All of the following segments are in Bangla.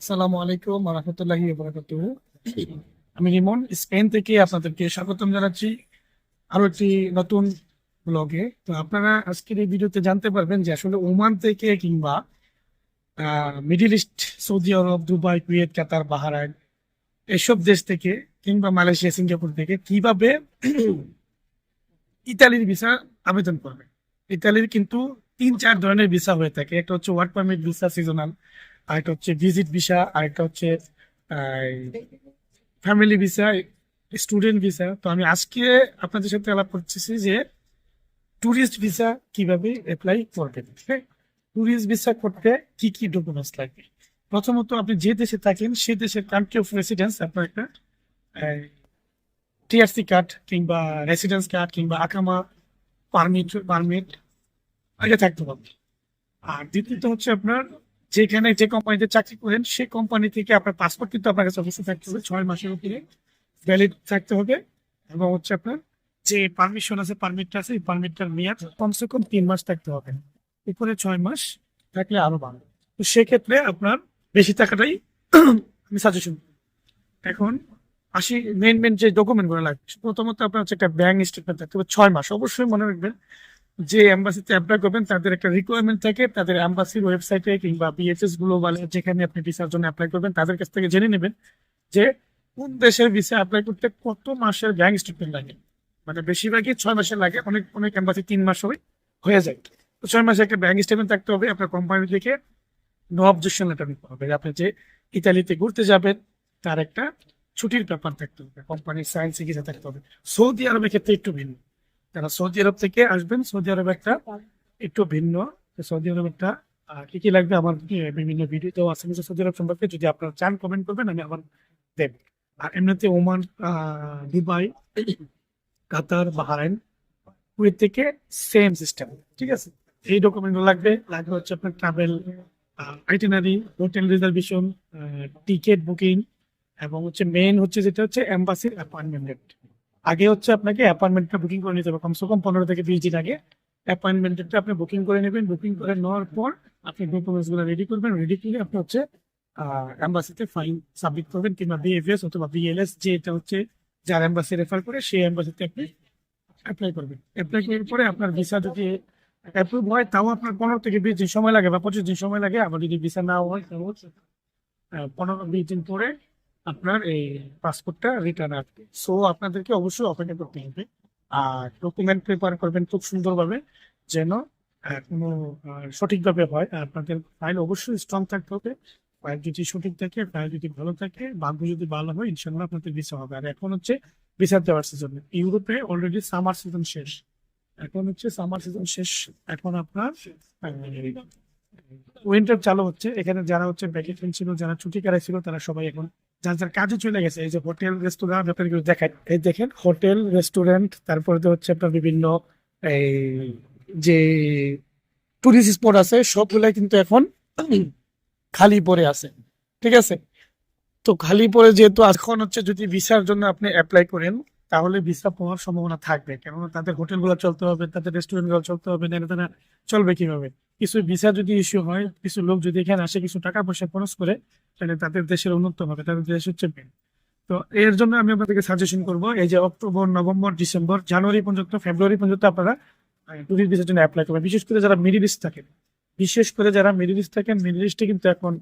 আসসালামু আলাইকুম রহমতুল্লাহি বারাকাতুহু আমি রিমন স্পেন থেকে আপনাদেরকে স্বাগতম জানাচ্ছি আরও একটি নতুন ব্লগে। তো আপনারা আজকের এই ভিডিওতে জানতে পারবেন যে আসলে ওমান থেকে কিংবা মিডিল ইস্ট সৌদি আরব দুবাই কুয়েত কাতার বাহারাইন এসব দেশ থেকে কিংবা মালয়েশিয়া সিঙ্গাপুর থেকে কীভাবে ইতালির ভিসা আবেদন করবে ইতালির কিন্তু তিন চার ধরনের ভিসা হয়ে থাকে। একটা হচ্ছে ওয়ার্ক পারমিট ভিসা সিজনাল। আরেকটা হচ্ছে ভিজিট ভিসা আরেকটা হচ্ছে ফ্যামিলি ভিসা স্টুডেন্ট ভিসা তো আমি আজকে আপনাদের সাথে আলাপ করতেছি যে ট্যুরিস্ট ভিসা কীভাবে অ্যাপ্লাই করবেন ট্যুরিস্ট ভিসা করতে কি কি ডকুমেন্টস লাগবে? প্রথমত আপনি যে দেশে থাকেন, সে দেশের কান্ট্রি অফ রেসিডেন্স আপনার একটা টিআরসি কার্ড কিংবা রেসিডেন্স কার্ড কিংবা আকামা পারমিট পারমিট এটা থাকতে হবে। আর দ্বিতীয়ত হচ্ছে আপনার যেখানে যে কোম্পানিতে চাকরি করেন সেই কোম্পানি থেকে আপনার পাসপোর্ট কিন্তু আপনার কাছে অবশ্যই থাকতে হবে। ছয় মাসের উপরে ভ্যালিড থাকতে হবে এবং হচ্ছে আপনার যে পারমিশন আছে পারমিটটা আছে, এই পারমিটটার মেয়াদ কমসে কম তিন মাস থাকতে হবে। উপরে ছয় মাস থাকলে আরও ভালো তো সেক্ষেত্রে আপনার বেশি টাকাটাই আমি সাজেশন এখন আসি মেন মেন যে ডকুমেন্টগুলো লাগবে, প্রথমত আপনার হচ্ছে একটা ব্যাংক স্টেটমেন্ট থাকতে হবে, ছয় মাস। অবশ্যই মনে রাখবেন যে এম্বাসিতে অ্যাপ্লাই করবেন, তাদের একটা রিকোয়ারমেন্ট থাকে, তাদের এম্বাসির ওয়েবসাইটে কিংবা বিএচএস গ্লোবালে যেখানে আপনি ভিসার জন্য অ্যাপ্লাই করবেন, তাদের কাছ থেকে জেনে নেবেন যে কোন দেশের ভিসা অ্যাপ্লাই করতে কত মাসের ব্যাংক স্টেটমেন্ট লাগে। মানে বেশিরভাগই ছয় মাসের লাগে, অনেক অনেক এম্বাসি তিন মাস হয়ে হয়ে যায়। তো ছয় মাসে একটা ব্যাংক স্টেটমেন্ট থাকতে হবে, আপনার কোম্পানি থেকে নো অবজেকশন লেটার নিতে হবে। আপনি যে ইতালিতে ঘুরতে যাবেন, তার একটা ছুটির ব্যাপার থাকতে হবে কোম্পানির সায়েন্স চিকিৎসা থাকতে হবে। সৌদি আরবের ক্ষেত্রে একটু ভিন্ন। যারা সৌদি আরব থেকে আসবেন, সৌদি আরব একটা একটু ভিন্ন। সৌদি আরব একটা কি কি লাগবে আমার বিভিন্ন ভিডিও মিস্টার সৌদি আরব সম্পর্কে। যদি আপনারা চান কমেন্ট করবেন, আমি আবার দেব। আর এমনিতে Oman Dubai, Qatar, Bahrain, Kuwait থেকে সেম সিস্টেম ঠিক আছে? এই ডকুমেন্টগুলো লাগবে। লাগবে হচ্ছে আপনার travel itinerary hotel reservation ticket booking এবং হচ্ছে মেইন হচ্ছে যেটা হচ্ছে এম্বাসির অ্যাপয়েন্টমেন্ট আগে হচ্ছে আপনাকে অ্যাপয়েন্টমেন্টটা বুকিং করে নিতে হবে। কমসে কম পনেরো থেকে বিশ দিন আগে অ্যাপয়েন্টমেন্টটা আপনি বুকিং করে নেবেন। বুকিং করে নেওয়ার পর আপনি ডকুমেন্টসগুলো রেডি করবেন। রেডি করে আপনি হচ্ছে অ্যাম্বাসিতে ফাইন সাবমিট করবেন কিংবা বিএফএস অথবা বিএলএস যেটা হচ্ছে যার অ্যাম্বাসি রেফার করে সেই অ্যাম্বাসিতে আপনি অ্যাপ্লাই করবেন। অ্যাপ্লাই করার পরে আপনার ভিসা যদি অ্যাপ্রুভ হয় তাও আপনার পনেরো থেকে বিশ দিন সময় লাগে বা পঁচিশ দিন সময় লাগে। আবার যদি ভিসা না হয় হচ্ছে, পনেরো বিশ দিন পরে আপনার এই পাসপোর্টটা রিটার্ন আসবে। সো আপনাদেরকে অবশ্যই অপেক্ষা করতে হবে। আর ডকুমেন্ট প্রিপেয়ার করবেন খুব সুন্দরভাবে যেন কোনো সঠিকভাবে হয়। আপনাদের ফাইল অবশ্যই স্ট্রং থাকতে হবে। ফাইল যদি সঠিক থাকে ফাইল যদি ভালো থাকে ভাগ্য যদি ভালো হয় ইনশাল্লাহ আপনাদের ভিসা হবে। আর এখন হচ্ছে ভিসা দেওয়ার সিজন ইউরোপে অলরেডি সামার সিজন শেষ। এখন হচ্ছে সামার সিজন শেষ। এখন আপনার উইন্টার চালু হচ্ছে। এখানে যারা হচ্ছে ভ্যাকেশন ছিল, যারা ছুটি কাটাই ছিল তারা সবাই এখন যার যার কাজে চলে গেছে, এই যে হোটেল রেস্টুরেন্ট আপনাদের দেখায় এই দেখেন, হোটেল, রেস্টুরেন্ট, তারপরে তো হচ্ছে আপনার বিভিন্ন, এই যে টুরিস্ট স্পট আছে, সবগুলাই কিন্তু এখন খালি পড়ে আছে। ঠিক আছে? তো খালি পড়ে যেহেতু এখন হচ্ছে যদি ভিসার জন্য আপনি অ্যাপ্লাই করেন তাহলে ভিসা পাওয়ার সম্ভাবনা থাকবে। কেননা তাদের হোটেলগুলো চলতে হবে, তাদের রেস্টুরেন্টগুলো চলতে হবে না তারা চলবে কীভাবে? কিছু ভিসা যদি ইস্যু হয়, কিছু লোক যদি এখানে আসে, কিছু টাকা পয়সা খরচ করে, তাহলে তাদের দেশের উন্নত হবে, তাদের দেশ হচ্ছে main। তো এর জন্য আমি আপনাদেরকে সাজেশন করব, এই যে অক্টোবর, নভেম্বর, ডিসেম্বর, জানুয়ারি পর্যন্ত, ফেব্রুয়ারি পর্যন্ত আপনারা টুরিস্ট ভিসার জন্য অ্যাপ্লাই করবেন। বিশেষ করে যারা মিডিল ইস্ট থাকেন। বিশেষ করে যারা মিডিল ইস্ট থাকেন মিডিল ইস্টে কিন্তু এখন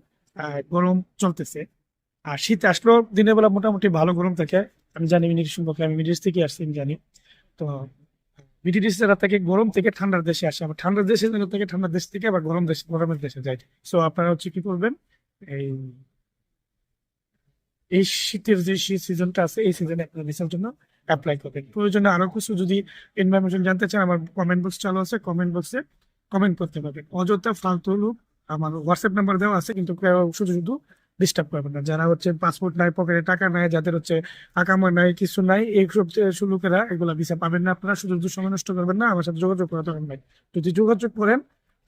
গরম চলতেছে। আর শীত আসলেও দিনের বেলা মোটামুটি ভালো গরম থাকে। আমি জানি ইস্ট সম্পর্কে, আমি ইস্ট থেকে আসছি, আমি জানি। তো ইস্ট যারা থাকে গরম থেকে ঠান্ডার দেশে আসে। আবার ঠান্ডার দেশে যারা থেকে, ঠান্ডার দেশ থেকে আবার গরম দেশ, গরমের দেশে যায়। সো আপনারা হচ্ছে কি করবেন? এই এই শীতের যে শীত সিজনটা আছে, এই সিজনে আপনারা ভিসার জন্য অ্যাপ্লাই করবেন। প্রয়োজনে আরও কিছু যদি ইনফরমেশন জানতে চান, আমার কমেন্ট বক্স চালু আছে কমেন্ট বক্সে কমেন্ট করতে পারবেন। অযথা ফালতু লোক, আমার হোয়াটসঅ্যাপ নাম্বার দেওয়া আছে, কিন্তু শুধু শুধু ডিস্টার্ব করবেন না। যারা হচ্ছে পাসপোর্ট নাই পকেটে টাকা নাই, যাদের হচ্ছে আকামা নাই, কিছু নাই, এইসব লোকেরা এগুলা ভিসা পাবেন না। আপনারা শুধু সময় নষ্ট করবেন না, আমার সাথে যোগাযোগ করা দরকার নাই। যদি যোগাযোগ করেন,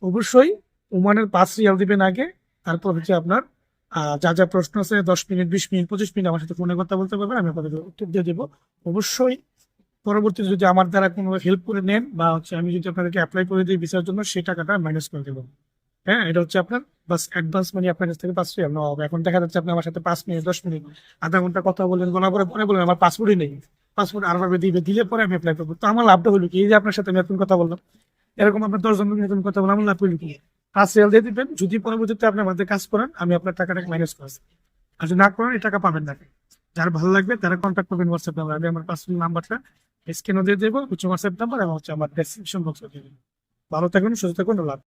অবশ্যই ওমানের পাঁচ রিয়াল দিবেন আগে, তারপর হচ্ছে আপনার যা যা প্রশ্ন আছে, দশ মিনিট, বিশ মিনিট, পঁচিশ মিনিট আমার সাথে ফোনে কথা বলতে পারবেন, আমি আপনাদের উত্তর দিয়ে দেবো। অবশ্যই পরবর্তীতে যদি আমার দ্বারা কোনো হেল্প করে নেন বা হচ্ছে আমি যদি আপনাদেরকে অ্যাপ্লাই করে দিই ভিসার জন্য, সেই টাকাটা মাইনাস করে দেবো। হ্যাঁ এটা হচ্ছে আপনার বাস অ্যাডভান্স মানি আপনার কাছ থেকে পাঁচ টাকা নেওয়া হবে এখন দেখা যাচ্ছে আপনি আমার সাথে পাঁচ মিনিট, দশ মিনিট, আধা ঘণ্টা কথা বললেন বলার পরে পরে বললেন আমার পাসপোর্টই নেই। পাসপোর্ট আর ভাবে দিবে, দিলে পরে আমি অ্যাপ্লাই করব। তো আমার লাভটা হলো কি? এই যে আপনার সাথে নতুন কথা বললাম, এরকম আপনার দশজন নতুন কথা বললাম, আমার লাভ হলো কি? ফার্স্ট সেল দিয়ে দিবেন, যদি পরবর্তীতে আপনি আমাদের কাজ করেন, আমি আপনার টাকাটাকে মাইনাস করছি আর যদি না করেন, এই টাকা পাবেন না। যার ভালো লাগবে, তারা কন্ট্যাক্ট করবেন হোয়াটসঅ্যাপ নাম্বার আমি আমার পার্সোনাল নাম্বারটা স্ক্রিনও দিয়ে দেবো, হচ্ছে হোয়াটসঅ্যাপ নাম্বার এবং হচ্ছে আমার ডেসক্রিপশন বক্সে দিয়ে দেবো। ভালো থাকুন সুস্থ থাকুন লাভ